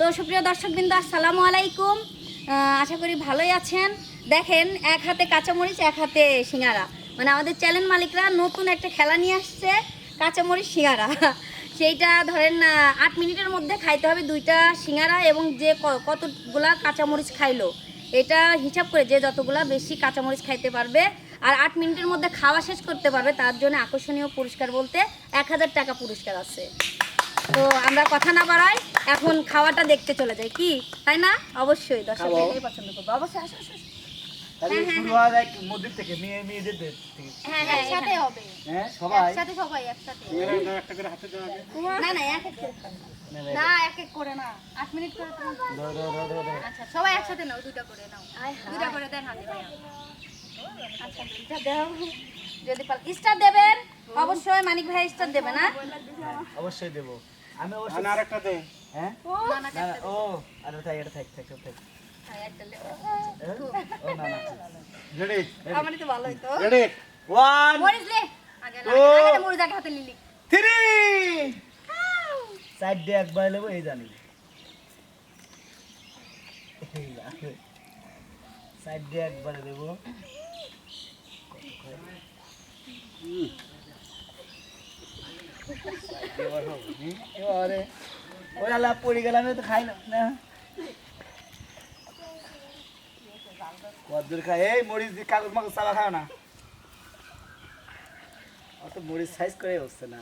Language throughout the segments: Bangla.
তো সুপ্রিয় দর্শকবৃন্দ, আসসালামু আলাইকুম। আশা করি ভালোই আছেন। দেখেন, এক হাতে কাঁচামরিচ, এক হাতে সিঙ্গারা। মানে আমাদের চ্যানেল মালিকরা নতুন একটা খেলা নিয়ে আসছে, কাঁচামরিচ, সিঙ্গারা। সেইটা ধরেন আট মিনিটের মধ্যে খাইতে হবে দুইটা সিঙ্গারা এবং যে কতগুলা কাঁচামরিচ খাইলো, এটা হিসাব করে যে যতগুলা বেশি কাঁচামরিচ খাইতে পারবে আর আট মিনিটের মধ্যে খাওয়া শেষ করতে পারবে, তার জন্য আকর্ষণীয় পুরস্কার বলতে এক হাজার টাকা পুরস্কার আছে। তো আমরা কথা না বাড়াই এখন খাওয়াটা দেখতে চলে যাই। কি? তাই না? অবশ্যই দর্শক এটাই পছন্দ করব। অবশ্যই আসো হ্যাঁ, হ্যাঁ, হ্যাঁ। হ্যাঁ হ্যাঁ সবাই? একসাথে সবাই একসাথে। একটা করে হাতে দেওয়া হবে। না না এক এক করে। খাব। না, না, না এক এক করে না। আট মিনিট করে তুমি ধরো, ধরো, ধরো, ধরো, ধরো। আচ্ছা সবাই একসাথে নাও দুইটা করে নাও। হায়। দুইটা করে দেন হাতে ভাইয়া। আচ্ছা এটা দাও। যদি পাল স্টার দেবেন অবশ্যই মানিক ভাই স্টার দেবে না? অবশ্যই দেবো। আমি অবশ্যই আর একটা দে। হ্যাঁ? না না না না, ও আরে থাক এটা থাক থাক থাক, একটা লেবু। একবার নেব এই জানি। সাইড দিয়ে একবার দেবো এবারে ওই আল্লাহ পড়ে গেলাম তো খাই না না কদ্দুর খাই এই মরিচ দিয়ে কাগজ মাগজ চালা খাও না। অত মরিচ সাইজ করে বসছে না।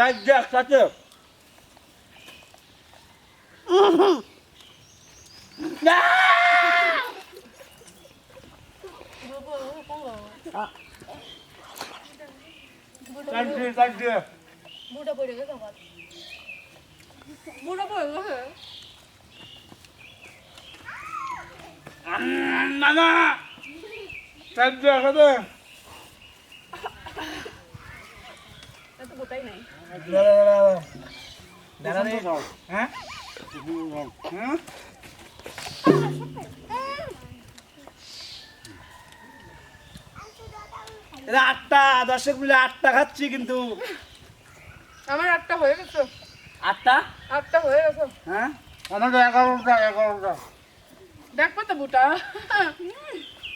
সাইড দিয়ে একসাথে সাইড দিয়ে সাইড দিয়ে বুড়ো পড়ে গেছে আমার না না সাইড দাঁড়া, রে। হ্যাঁ হ্যাঁ আটটা দর্শক মিলে আটটা খাচ্ছি কিন্তু। আমার আটটা হয়ে গেছে। আটটা? আটটা হয়ে গেছে। হ্যাঁ? আমাদের এগারোটা এগারোটা। দেখব তো বুটা।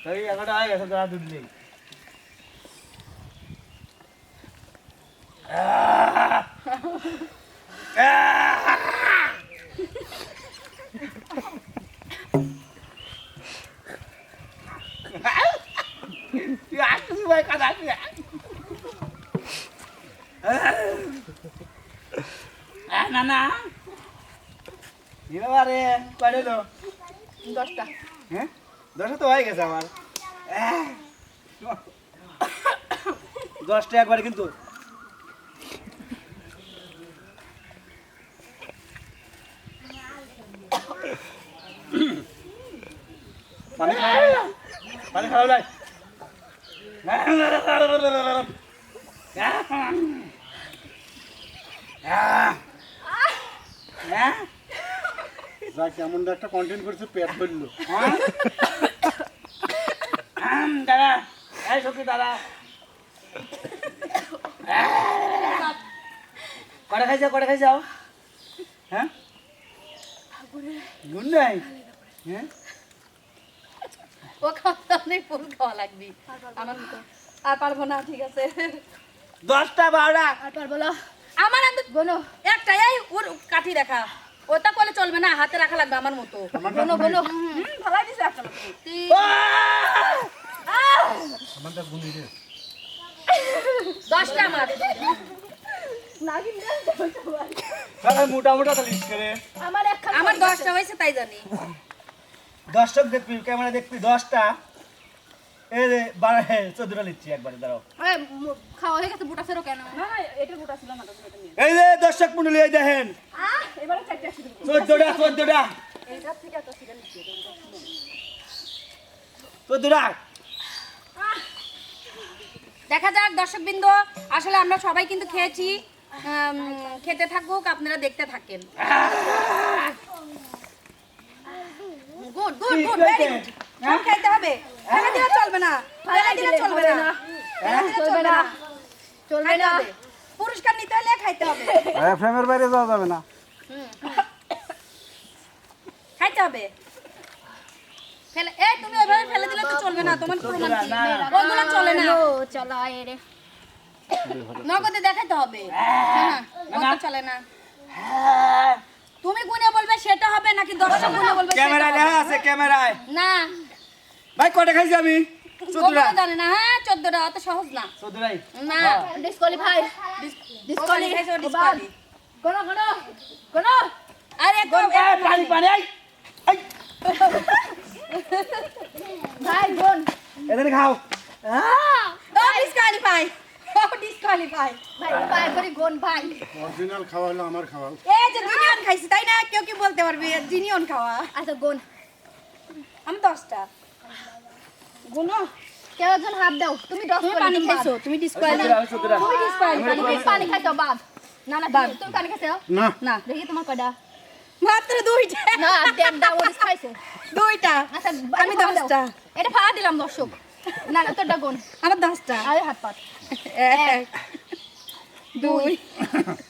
তাই এগারোটা হয়ে গেছে দুধ নেই না না এবারে কয়টা এলো? দশটা হ্যাঁ দশটা তো হয়ে গেছে আমার! দশটা একবারে কিন্তু পানি খাওয়া পানি খাওয়া নাই হ্যাঁ যা কেমন একটা কন্টেন্ট করছে পেট বলল দাদা এই সখী দাদা কটা খাইছাও কটা খাইছাও হ্যাঁ গুণ নাই হ্যাঁ? ও খাওয়া নেই ফুল খাওয়া লাগবে। আমার আর পারব না ঠিক আছে। দশটা বারোটা। আর পারব না। আমার আন্দর বলো একটা এই ওর কাঠি রাখা ওটা করলে চলবে না হাতে রাখা লাগবে আমার মতো। বলো বলো হুম ভালাই দিছে একটা। আমারটা গুনি রে। দশটা আমার। আমার দশটা হয়েছে তাই জানি। দশটা দেখবি ক্যামেরা দেখবি দশটা। এই যে বারো চোদ্দটা লিখছি একবারে দাঁড়াও। খাওয়া হয়ে গেছে বুটা ফেরো কেন? না এটা ছিল এই যে দর্শক মন্ডলী এই দেখেন। চোদ্দটা চোদ্দটা। চোদ্দটা। দেখা যাক দর্শকবৃন্দ আসলে আমরা সবাই কিন্তু খেয়েছি খেতে থাকুক আপনারা দেখতে থাকেন। গুড গুড কি গুড হয়েছে? সব খাইতে হবে। ফেলে দিলে চলবে না ফেলে দিলে চলবে না। চলবে না। চলবে না। পুরস্কার নিতে হলে খাইতে হবে। ফ্রেমের বাইরে যাওয়া যাবে না। খাইতে হবে। ফেলে এই তুমি ওইভাবে ফেলে দিলে তো চলবে না। তোমার প্রমাণ কি। ওগুলো চলে না। চলো এরে নগদে দেখাতে হবে। হ্যাঁ, চলে না। তুমি গুনে বলবে সেটা হবে নাকি দর্শক গুনে বলবে? লেখা আছে ক্যামেরায়? না। ভাই কটা খাইছি আমি? চোদ্দটা। জানে না হ্যাঁ চোদ্দটা অত সহজ না। চোদ্দটাই? না। ডিসকোয়ালিফাই কোন কোন কোন আরে কোন পানি পানি এই, ভাই বোন এদের খাও। ও ডিসকালিফাই ও ডিসকালিফাই ভাই। ভাই করে গোন ভাই। অরিজিনাল খাওয়া হলো আমার খাওয়া। এই যে জিনিয়ন খাইছি তাই না? কেউ কি বলতে পারবে? জিনিয়ন খাওয়া। আচ্ছা গোন আমি দশটা। গুনো। কেউ একজন হাত দাও তুমি দশ পানি খাইছো তুমি চোদ্দটা তুমি ডিসকালি পানি খাইছো বাদ। না না তুমি- তুমি পানি খাইছো না। না দেখি তোমার কয়টা। মাত্র দুইটা। না দেড়টা ওরিস খাইছে দুইটা। আচ্ছা আমি দশটা। এটা ফাড়া দিলাম দর্শক। না না তোরটা গোন। আমার দশটা। আরে হাত পাত। এক দুই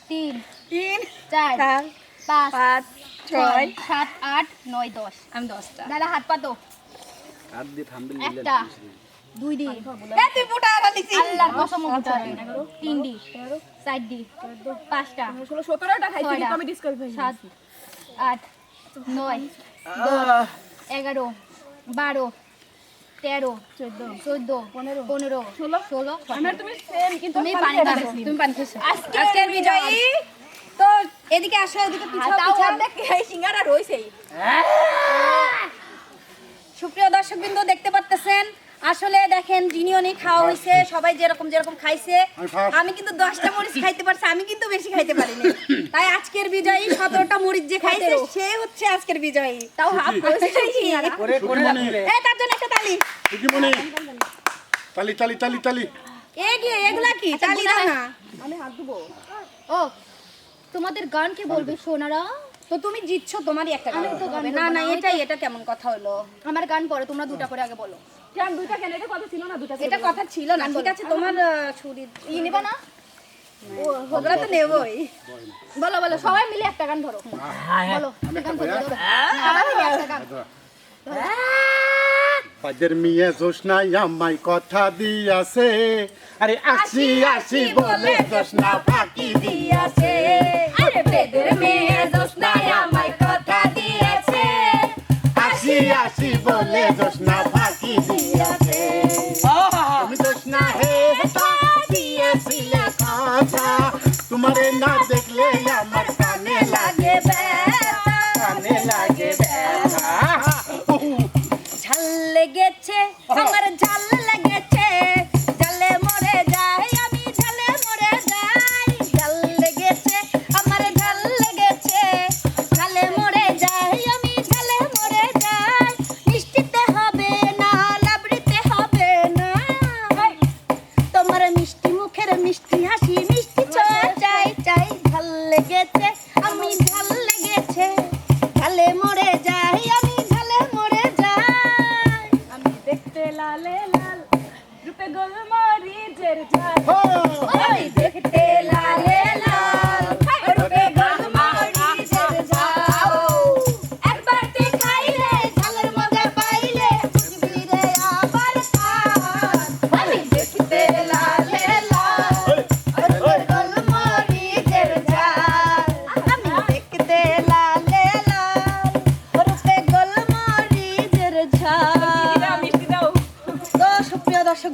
তিন তিন চার চার পাঁচ পাঁচ ছয় সাত আট নয় দশ। আমি দশটা। দাদা হাত পাতো হাত দিয়ে থামবিল একটা দুই দি এ তুই মোটা আলা দিছিস। আল্লাহর কসম উঠা তিন দি চার দি পাঁচটা। খাইছি কিন্তু আমি তেরো চোদ্দ চোদ্দ পনেরো পনেরো ষোলো। ষোলো তুমি সেম কিন্তু তুমি পানি তুমি পানি খাইছো। আজকে আজকের বিজয়ী তো এদিকে আসো এদিকে পিছাও পিছাও অর্ধেক এই সিঙ্গারা রয়েছেই। সুপ্রিয় দর্শকবৃন্দ দেখতে পাচ্ছেন আসলে দেখেন জিনিয়নি খাওয়া হয়েছে সবাই যেরকম যেরকম খাইছে। আমি। আমি কিন্তু দশটা মরিচ খাইতে পারছি আমি কিন্তু বেশি খাইতে পারিনি। তাই আজকের বিজয়ী সতেরোটা মরিচ যে খাইছে সে হচ্ছে আজকের বিজয়ী। তাও হাফ তার জন্য একটা তালি। তালি তালি তালি তালি। এগুলা কি? আচ্ছা, তালি দাও না। ও তোমাদের গান কি বলবে সোনারা। তো তুমি জিতছো তোমারই একটা গান তো গান হবে। না না না, এটাই এটা কেমন কথা হলো? আমার গান পরে তোমরা দুটা করে আগে বলো। কেন দুইটা কেন? এটা কথা ছিল না দুইটা এটা কথা ছিল না ঠিক আছে তোমার আহ, ছুরি ই নিবা না? ওগুলা তো নেবই। বলো বলো সবাই মিলে একটা গান ধরো। বলো আমি গান একটা ধরো, বয়া? ধরো। সবাই মিলে একটা গান। বাজের মেয়ে জোসনাই আমায় কথা দিয়াছে। আরে আসি আসি বলে জোসনা ফাঁকি দিয়াছে। আরে বেদের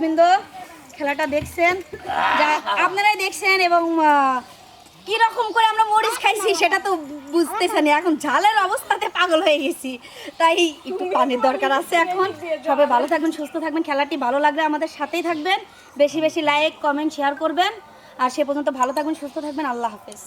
দর্শকবৃন্দ, খেলাটা দেখছেন, যা আপনারাই দেখছেন এবং কি রকম করে আমরা মরিচ খাইছি সেটা তো বুঝতেছেন এখন ঝালের অবস্থাতে পাগল হয়ে গেছি। তাই একটু পানির দরকার আছে এখন। সবাই ভালো থাকবেন, সুস্থ থাকবেন। খেলাটি ভালো লাগলে আমাদের সাথেই থাকবেন। বেশি বেশি লাইক কমেন্ট শেয়ার করবেন। আর সে পর্যন্ত ভালো থাকবেন, সুস্থ থাকবেন। আল্লাহ হাফেজ।